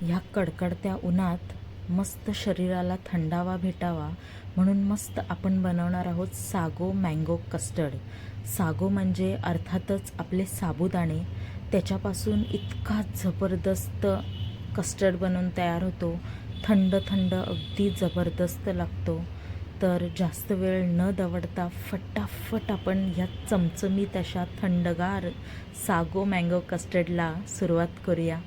ह्या कडकडत्या उन्हात मस्त शरीराला थंडावा भेटावा म्हणून मस्त आपण बनवणार आहोत सागो मँगो कस्टर्ड. सागो म्हणजे अर्थातच आपले साबुदाणे. त्याच्यापासून इतका जबरदस्त कस्टर्ड बनवून तयार होतो. थंड थंड अगदी जबरदस्त लागतो. तर जास्त वेळ न दवडता फटाफट आपण ह्या चमचमीत अशा थंडगार सागो मँगो कस्टर्डला सुरुवात करूया.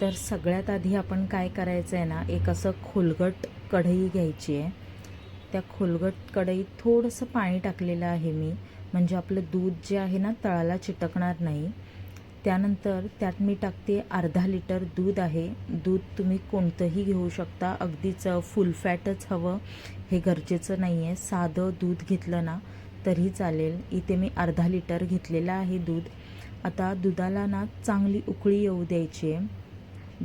तर सगळ्यात आधी आपण काय करायचं आहे ना एक असं खोलगट कढई घ्यायची आहे. त्या खोलगट कढईत थोडंसं पाणी टाकलेलं आहे मी. म्हणजे आपलं दूध जे आहे ना तळाला चिटकणार नाही. त्यानंतर त्यात मी टाकते अर्धा लिटर दूध आहे. दूध तुम्ही कोणतंही घेऊ शकता. अगदीच फुल फॅटच हवं. हे गरजेचं नाही आहे साधं दूध घेतलं ना तरी चालेल. इथे मी अर्धा लिटर घेतलेलं आहे दूध. आता दुधाला ना चांगली उकळी येऊ द्यायची आहे.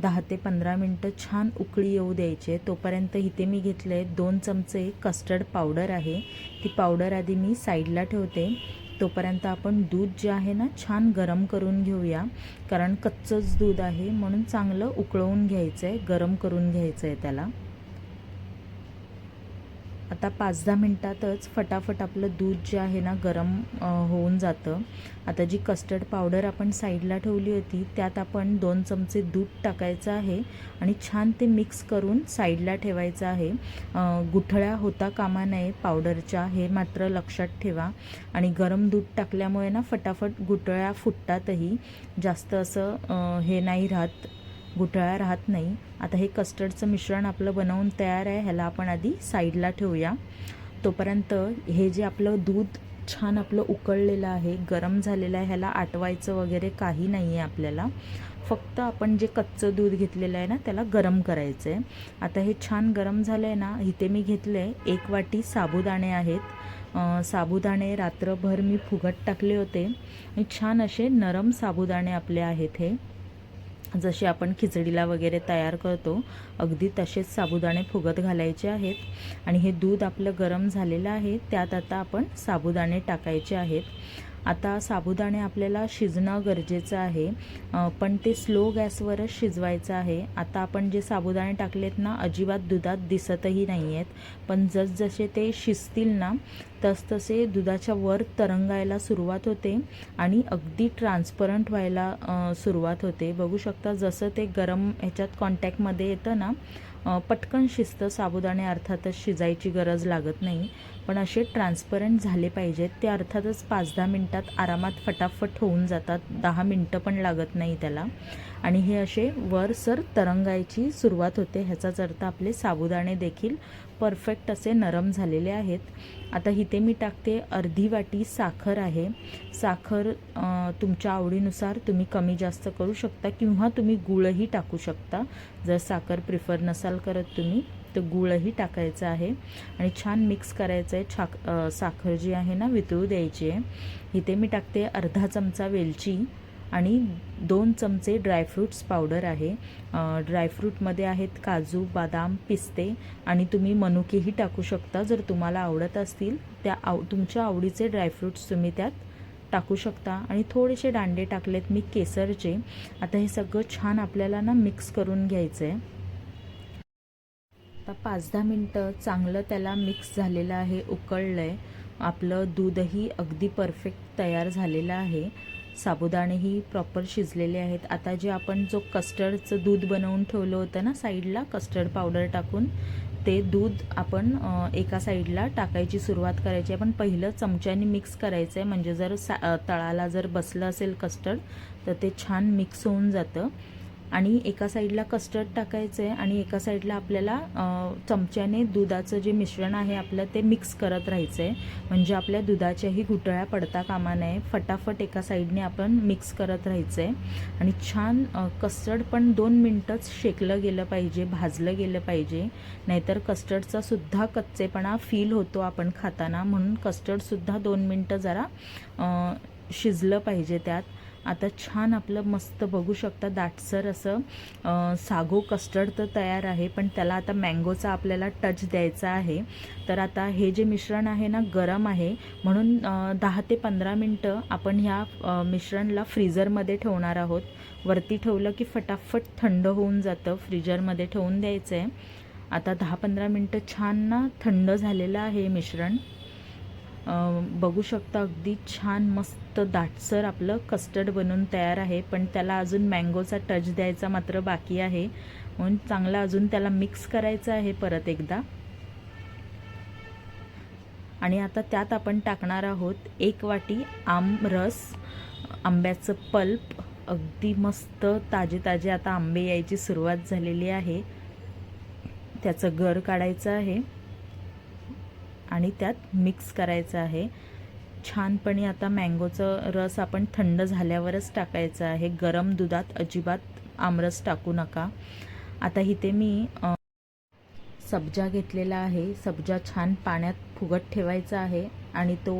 दहा ते पंधरा मिनटं छान उकळी येऊ द्यायचे तोपर्यंत इथे मी घेतले दोन चमचे कस्टर्ड पावडर आहे. ती पावडर आधी मी साईडला ठेवते. तोपर्यंत आपण दूध जे आहे ना छान गरम करून घेऊया. कारण कच्चंच दूध आहे म्हणून चांगलं उकळवून घ्यायचं आहे गरम करून घ्यायचं आहे त्याला. आता पाच दहा मिनटातच फटाफट आपलं दूध जे आहे ना गरम होऊन जातं. आता जी कस्टर्ड पावडर आपण साईडला ठेवली होती त्यात आपण दोन चमचे दूध टाकायचं आहे आणि छान ते मिक्स करून साईडला ठेवायचं आहे. गुठळ्या होता कामा नये पावडरच्या हे मात्र लक्षात ठेवा. आणि गरम दूध टाकल्यामुळे ना फटाफट गुठळ्या फुटतातही. जास्त असं हे नाही राहत. घुटाळा राहत नाही. आता हे कस्टर्डचं मिश्रण आपलं बनवून तयार आहे ह्याला आपण आधी साईडला ठेवूया. तोपर्यंत हे जे आपलं दूध छान आपलं उकळलेलं आहे गरम झालेलं आहे ह्याला आटवायचं वगैरे काही नाही आहे आपल्याला. फक्त आपण जे कच्चं दूध घेतलेलं आहे ना त्याला गरम करायचं आहे आता हे छान गरम झालं आहे ना इथे मी घेतलं आहे एक वाटी साबुदाणे आहेत. साबुदाणे रात्रभर मी फुगत टाकले होते. आणि छान असे नरम साबुदाणे आपले आहेत हे. जसे आपण खिचडीला वगैरे तयार करतो अगदी तसेच साबुदाणे फुगत घालायचे आहेत. आणि हे दूध आपलं गरम झालेलं आहे त्यात आता आपण साबुदाणे टाकायचे आहेत. आता साबुदाणे आपल्याला शिजणं गरजेचं आहे. पण ते स्लो गॅसवरच शिजवायचं आहे. आता आपण जे साबुदाणे टाकलेत ना अजिबात दुधात दिसतही नाही आहेत पण जसजसे ते शिजतील ना तसतसे दुधाच्या वर तरंगायला सुरुवात होते आणि अगदी ट्रान्सपरंट व्हायला सुरुवात होते. बघू शकता जसं ते गरम ह्याच्यात कॉन्टॅक्टमध्ये येतं ना पटकन शिजतं साबुदाणे अर्थातच शिजायची गरज लागत नाही. पण असे ट्रान्सपरंट झाले पाहिजेत ते अर्थातच पाच दहा मिनटात आरामात फटाफट होऊन जातात दहा मिनटं पण लागत नाही त्याला. आणि हे असे वर सर तरंगायची सुरुवात होते ह्याचाच अर्थ आपले साबुदाणे देखील परफेक्ट असे नरम झालेले आहेत. आता इथे मी टाकते अर्धी वाटी साखर आहे. साखर तुमच्या आवडीनुसार तुम्ही कमी जास्त करू शकता किंवा तुम्ही गुळही टाकू शकता जर साखर प्रिफर नसाल करत तुम्ही. तर गुळही टाकायचं आहे. आणि छान मिक्स करायचं आहे छाक साखर जी आहे ना वितळू द्यायची आहे. इथे मी टाकते अर्धा चमचा वेलची आणि दोन चमचे ड्रायफ्रूट्स पावडर आहे. ड्रायफ्रूटमध्ये आहेत काजू बदाम पिस्ते आणि तुम्ही मनुकेही टाकू शकता. जर तुम्हाला आवडत असतील त्या आव तुमच्या आवडीचे ड्रायफ्रूट्स तुम्ही त्यात टाकू शकता. आणि थोडेसे दांडे टाकलेत मी केसरचे. आता हे सगळं छान आपल्याला ना मिक्स करून घ्यायचं आहे आता पाच दहा मिनटं चांगलं त्याला मिक्स झालेलं आहे उकळलं आहे आपलं दूधही अगदी परफेक्ट तयार झालेलं आहे. साबुदाणेही प्रॉपर शिजलेले आहेत. आता जे आपण जो कस्टर्डचं दूध बनवून ठेवलं होतं ना साईडला कस्टर्ड पावडर टाकून ते दूध आपण एका साईडला टाकायची सुरुवात करायची. आहे पण पहिलं चमच्याने मिक्स करायचं आहे म्हणजे जर सा तळाला जर बसलं असेल कस्टर्ड तर ते छान मिक्स होऊन जातं. आणि एका साईडला कस्टर्ड टाकायचं आहे आणि एका साईडला आपल्याला चमच्याने दुधाचं जे मिश्रण आहे आपलं ते मिक्स करत राहायचं आहे म्हणजे आपल्या दुधाच्याही घुटळ्या पडता कामा नये. फटाफट एका साईडने आपण मिक्स करत राहायचं आहे आणि छान कस्टर्ड पण दोन मिनटंच शेकलं गेलं पाहिजे भाजलं गेलं पाहिजे. नाहीतर कस्टर्डचा सुद्धा कच्चेपणा फील होतो आपण खाताना. म्हणून कस्टर्डसुद्धा दोन मिनटं जरा शिजलं पाहिजे त्यात. आता छान आपलं मस्त बघू शकता दाटसर असं सागो कस्टर्ड तर तयार आहे पण त्याला आता मँगोचा आपल्याला टच द्यायचा आहे. तर आता हे जे मिश्रण आहे ना गरम आहे. म्हणून दहा ते पंधरा मिनटं आपण ह्या मिश्रणला फ्रीजरमध्ये ठेवणार आहोत. वरती ठेवलं की फटाफट थंड होऊन जातं. फ्रीजरमध्ये ठेवून द्यायचं आहे आता दहा पंधरा मिनटं छान ना थंड झालेलं आहे मिश्रण. बघू शकता अगदी छान मस्त दाटसर आपलं कस्टर्ड बनून तयार आहे पण त्याला अजून मँगोचा टच द्यायचा मात्र बाकी आहे. म्हणून चांगला अजून त्याला मिक्स करायचं आहे परत एकदा. आणि आता त्यात आपण टाकणार आहोत एक वाटी आमरस आंब्याचं पल्प. अगदी मस्त ताजे ताजे आता आंबे यायची सुरुवात झालेली आहे. त्याचं गर काढायचं आहे. आणि त्यात मिक्स करायचं आहे. छानपणे आता मँगोचं रस आपण थंड झाल्यावरच टाकायचं आहे. गरम दुधात अजिबात आमरस टाकू नका. आता इथे मी सब्जा घेतलेला आहे. सब्जा छान पाण्यात फुगत ठेवायचा आहे. आणि तो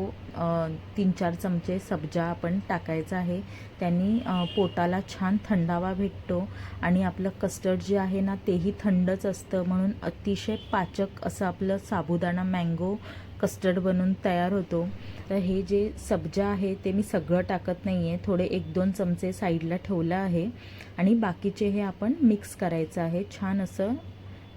तीन चार चमचे सब्जा आपण टाकायचा आहे. त्यांनी पोटाला छान थंडावा भेटतो आणि आपलं कस्टर्ड जे आहे ना तेही थंडच असतं म्हणून अतिशय पाचक असं आपलं साबुदाणा मँगो कस्टर्ड बनून तयार होतो. तर हे जे सब्जा आहे ते मी सगळं टाकत नाही आहे थोडे एक दोन चमचे साईडला ठेवलं आहे आणि बाकीचे हे आपण मिक्स करायचं आहे. छान असं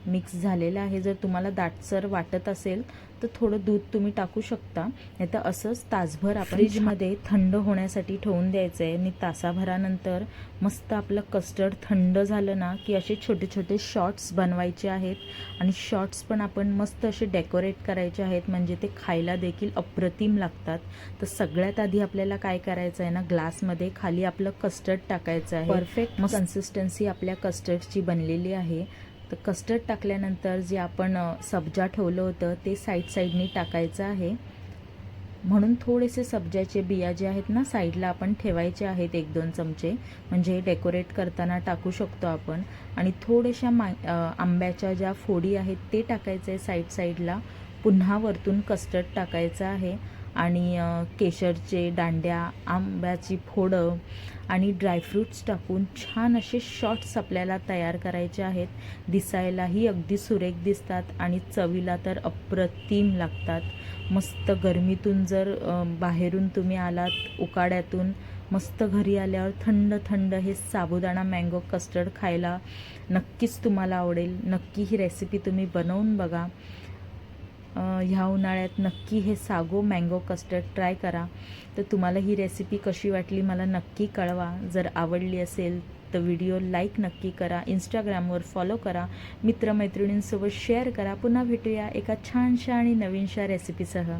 मिक्स झालेलं आहे. जर तुम्हाला दाटसर वाटत असेल तर थोडं दूध तुम्ही टाकू शकता. नाही तर असंच तासभर आपण फ्रीजमध्ये थंड होण्यासाठी ठेवून द्यायचं आहे आणि तासाभरानंतर मस्त आपलं कस्टर्ड थंड झालं ना की असे छोटे छोटे शॉर्ट्स बनवायचे आहेत. आणि शॉर्ट्स पण आपण मस्त असे डेकोरेट करायचे आहेत. म्हणजे ते खायला देखील अप्रतिम लागतात. तर सगळ्यात आधी आपल्याला काय करायचं आहे ना ग्लासमध्ये खाली आपलं कस्टर्ड टाकायचं आहे. परफेक्ट कन्सिस्टन्सी आपल्या कस्टर्डची बनलेली आहे. तर कस्टर्ड टाकल्यानंतर जे आपण सब्जा ठेवलं होतं ते साईड साईडनी टाकायचं आहे. म्हणून थोडेसे सब्जाचे बिया जे आहेत ना साईडला आपण ठेवायचे आहेत एक दोन चमचे. म्हणजे डेकोरेट करताना टाकू शकतो आपण. आणि थोड्याशा मा आंब्याच्या ज्या फोडी आहेत ते टाकायचं आहे साईड साईडला पुन्हा वरतून कस्टर्ड टाकायचं आहे. आणि केशरचे दांड्या आंब्याची फोडं आणि ड्रायफ्रूट्स टाकून छान असे शॉर्ट्स आपल्याला तयार करायचे आहेत. दिसायलाही अगदी सुरेख दिसतात आणि चवीला तर अप्रतिम लागतात. मस्त गरमीतून जर बाहेरून तुम्ही आलात उकाड्यातून मस्त घरी आल्यावर थंड थंड हे साबुदाणा मँगो कस्टर्ड खायला नक्कीच तुम्हाला आवडेल. नक्की ही रेसिपी तुम्ही बनवून बघा. ह्या उन्हाळ्यात नक्की हे सागो मँगो कस्टर्ड ट्राय करा. तर तुम्हाला ही रेसिपी कशी वाटली मला नक्की कळवा. जर आवडली असेल तर व्हिडिओ लाईक नक्की करा. इंस्टाग्रामवर फॉलो करा. मित्रमैत्रिणींसोबत शेअर करा. पुन्हा भेटूया एका छानशा आणि नवीनशा रेसिपीसह